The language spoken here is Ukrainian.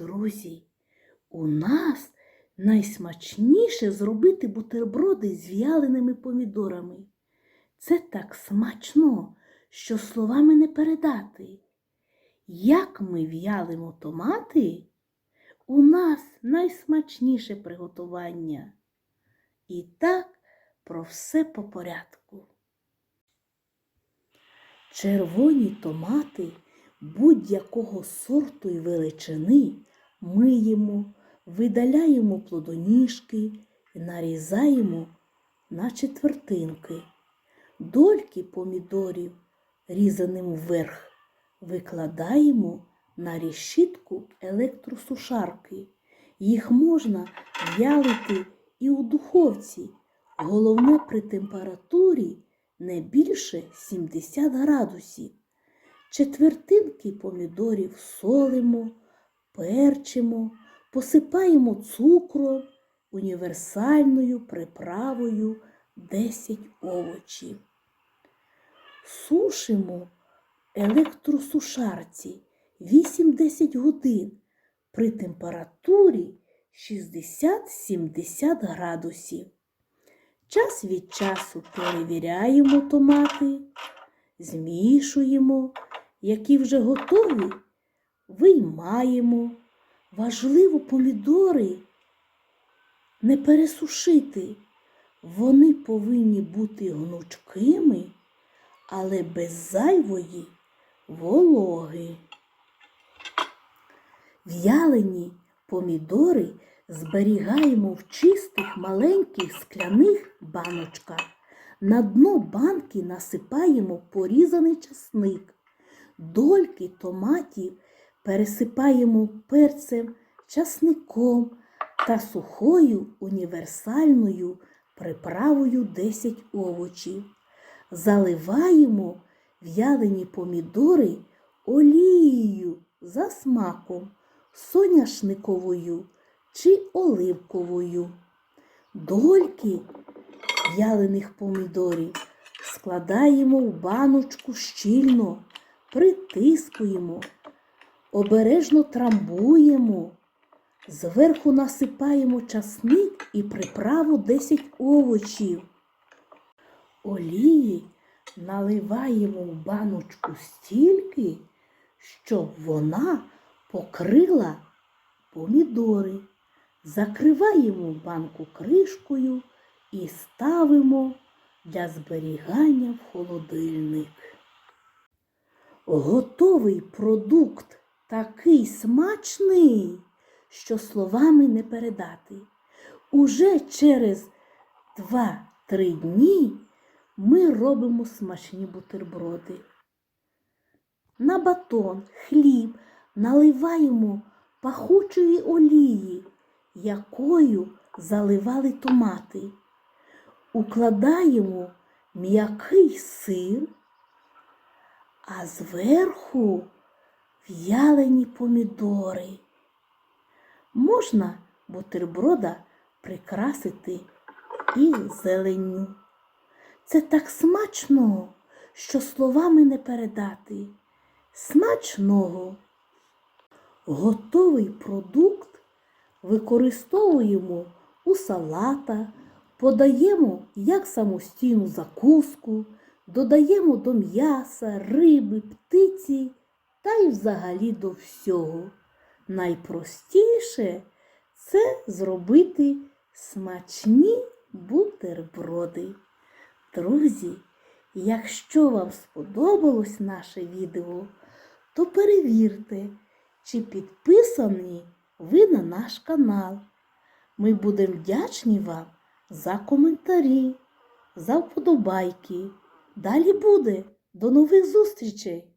Друзі, у нас найсмачніше зробити бутерброди з в'яленими помідорами. Це так смачно, що словами не передати. Як ми в'ялимо томати, у нас найсмачніше приготування. І так про все по порядку. Червоні томати будь-якого сорту і величини миємо, видаляємо плодоніжки і нарізаємо на четвертинки. Дольки помідорів, різаним вверх, викладаємо на решітку електросушарки. Їх можна в'ялити і у духовці, головне при температурі не більше 70 градусів. Четвертинки помідорів солимо, перчимо, посипаємо цукром, універсальною приправою 10 овочів. Сушимо електросушарці 8-10 годин при температурі 60-70 градусів. Час від часу перевіряємо томати, змішуємо, які вже готові, виймаємо. Важливо помідори не пересушити. Вони повинні бути гнучкими, але без зайвої вологи. В'ялені помідори зберігаємо в чистих маленьких скляних баночках. На дно банки насипаємо порізаний часник. Дольки томатів пересипаємо перцем, часником та сухою універсальною приправою 10 овочів. Заливаємо в'ялені помідори олією за смаком, соняшниковою чи оливковою. Дольки в'ялених помідорів складаємо в баночку щільно, притискуємо, обережно трамбуємо, зверху насипаємо часник і приправу 10 овочів. Олії наливаємо в баночку стільки, щоб вона покрила помідори. Закриваємо банку кришкою і ставимо для зберігання в холодильник. Готовий продукт такий смачний, що словами не передати. Уже через 2-3 дні ми робимо смачні бутерброди. На батон, хліб наливаємо пахучої олії, якою заливали томати. Укладаємо м'який сир, а зверху в'ялені помідори. Можна бутерброда прикрасити і зеленню. Це так смачно, що словами не передати. Смачного. Готовий продукт використовуємо у салатах, подаємо як самостійну закуску, додаємо до м'яса, риби, птиці та й взагалі до всього. Найпростіше це зробити смачні бутерброди. Друзі, якщо вам сподобалось наше відео, то перевірте, чи підписані ви на наш канал. Ми будемо вдячні вам за коментарі, за вподобайки. Далі буде. До нових зустрічей!